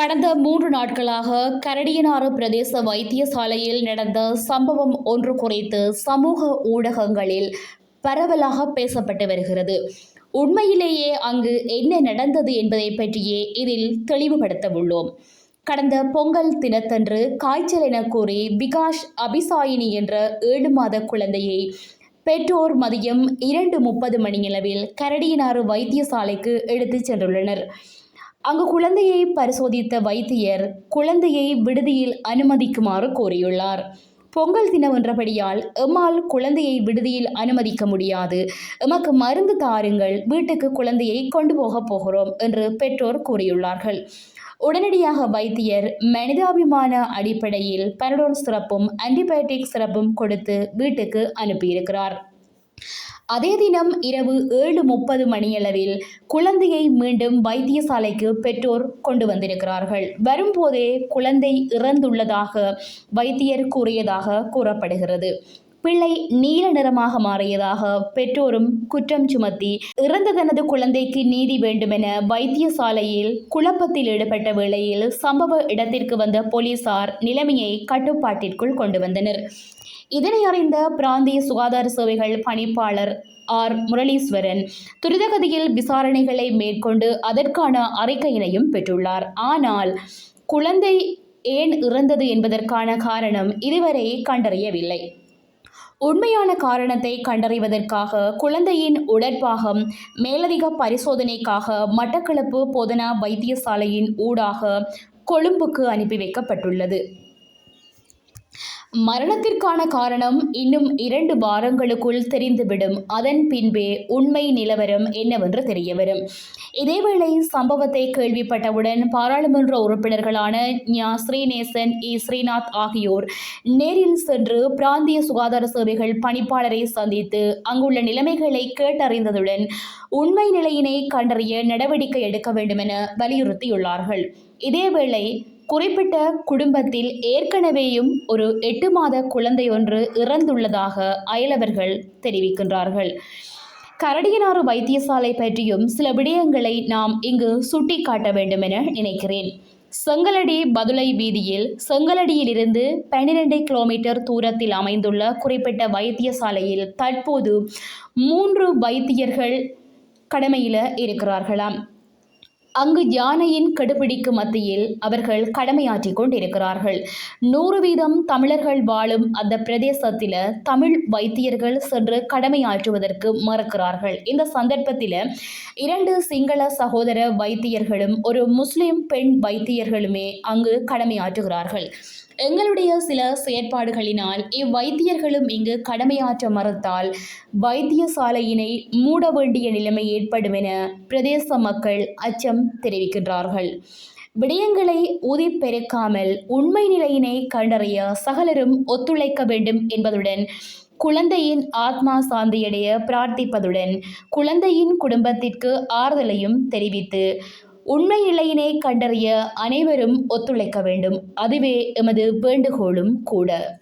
கடந்த மூன்று நாட்களாக கரடியனாறு பிரதேச வைத்தியசாலையில் நடந்த சம்பவம் ஒன்று குறித்து சமூக ஊடகங்களில் பரவலாக பேசப்பட்டு வருகிறது. உண்மையிலேயே அங்கு என்ன நடந்தது என்பதை பற்றியே இதில் தெளிவுபடுத்த உள்ளோம். கடந்த பொங்கல் தினத்தன்று காய்ச்சல் என கூறி விகாஷ் அபிசாயினி என்ற ஏழு மாத குழந்தையை பெற்றோர் மதியம் இரண்டு முப்பது மணியளவில் கரடியனாறு வைத்தியசாலைக்கு எடுத்துச் சென்றுள்ளனர். அங்கு குழந்தையை பரிசோதித்த வைத்தியர் குழந்தையை விடுதியில் அனுமதிக்குமாறு கோரியுள்ளார். பொங்கல் தினம் என்றபடியால் எம்மால் குழந்தையை விடுதியில் அனுமதிக்க முடியாது. எமக்கு மருந்து தாருங்கள் வீட்டுக்கு குழந்தையை கொண்டு போகப் போகிறோம் என்று பெற்றோர் கூறியுள்ளார்கள். உடனடியாக வைத்தியர் மனிதாபிமான அடிப்படையில் பரடோல் சிறப்பும் ஆன்டிபயோட்டிக் சிறப்பும் கொடுத்து வீட்டுக்கு அனுப்பியிருக்கிறார். அதே தினம் இரவு ஏழு முப்பது மணியளவில் குழந்தையை மீண்டும் வைத்தியசாலைக்கு பெற்றோர் கொண்டு வந்திருக்கிறார்கள். வரும்போதே குழந்தை இறந்துள்ளதாக வைத்தியர் கூறியதாக கூறப்படுகிறது. பிள்ளை நீல நிறமாக மாறியதாக பெற்றோரும் குற்றம் சுமத்தி இறந்த தனது குழந்தைக்கு நீதி வேண்டுமென வைத்தியசாலையில் குழப்பத்தில் ஈடுபட்ட வேளையில் சம்பவ இடத்திற்கு வந்த போலீசார் நிலைமையை கட்டுப்பாட்டிற்குள் கொண்டு வந்தனர். இதனை அறிந்த பிராந்திய சுகாதார சேவைகள் பணிப்பாளர் ஆர். முரளீஸ்வரன் துரிதகதியில் விசாரணைகளை மேற்கொண்டு அதற்கான அறிக்கையினையும் பெற்றுள்ளார். ஆனால் குழந்தை ஏன் இறந்தது என்பதற்கான காரணம் இதுவரை கண்டறியவில்லை. உண்மையான காரணத்தை கண்டறிவதற்காக குழந்தையின் உடற்பாகம் மேலதிக பரிசோதனைக்காக மட்டக்களப்பு போதனா வைத்தியசாலையின் ஊடாக கொழும்புக்கு அனுப்பி வைக்கப்பட்டுள்ளது. மரணத்திற்கான காரணம் இன்னும் இரண்டு வாரங்களுக்குள் தெரிந்துவிடும். அதன் பின்பே உண்மை நிலவரம் என்னவென்று தெரியவரும். இதேவேளை சம்பவத்தை கேள்விப்பட்டவுடன் பாராளுமன்ற உறுப்பினர்களான ஞா. ஸ்ரீநேசன் இ. ஸ்ரீநாத் ஆகியோர் நேரில் சென்று பிராந்திய சுகாதார சேவைகள் பணிப்பாளரை சந்தித்து அங்குள்ள நிலைமைகளை கேட்டறிந்ததுடன் உண்மை நிலையினை கண்டறிய நடவடிக்கை எடுக்க வேண்டுமென வலியுறுத்தியுள்ளார்கள். இதேவேளை குறிப்பிட்ட குடும்பத்தில் ஏற்கனவேயும் ஒரு எட்டு மாத குழந்தை ஒன்று இறந்துள்ளதாக அயலவர்கள் தெரிவிக்கின்றார்கள். கரடியனாறு வைத்தியசாலை பற்றியும் சில விடயங்களை நாம் இங்கு சுட்டிக்காட்ட வேண்டும் என நினைக்கிறேன். செங்கலடி பதுளை வீதியில் செங்கலடியிலிருந்து பன்னிரண்டு கிலோமீட்டர் தூரத்தில் அமைந்துள்ள குறிப்பிட்ட வைத்தியசாலையில் தற்போது மூன்று வைத்தியர்கள் கடமையில் இருக்கிறார்களாம். அங்கு யானையின் கெடுபிடிக்கு மத்தியில் அவர்கள் கடமையாற்றிக் கொண்டிருக்கிறார்கள். நூறு வீதம் தமிழர்கள் வாழும் அந்த பிரதேசத்தில் தமிழ் வைத்தியர்கள் சென்று கடமையாற்றுவதற்கு மறுக்கிறார்கள். இந்த சந்தர்ப்பத்தில் இரண்டு சிங்கள சகோதர வைத்தியர்களும் ஒரு முஸ்லிம் பெண் வைத்தியர்களுமே அங்கு கடமையாற்றுகிறார்கள். எங்களுடைய சில செயற்பாடுகளினால் இவ்வைத்தியர்களும் இங்கு கடமையாற்ற மறுத்தால் வைத்தியசாலையினை மூட வேண்டிய நிலைமை ஏற்படும் என பிரதேச மக்கள் அச்சம் தெரிவிக்கின்றார்கள். விடயங்களை ஊதிப்பெருக்காமல் உண்மை நிலையினை கண்டறிய சகலரும் ஒத்துழைக்க வேண்டும் என்பதுடன் குழந்தையின் ஆத்மா சாந்தியடைய பிரார்த்திப்பதுடன் குழந்தையின் குடும்பத்திற்கு ஆறுதலையும் தெரிவித்து உண்மை நிலையினை கண்டறிய அனைவரும் ஒத்துழைக்க வேண்டும். அதுவே எமது வேண்டுகோளும் கூட.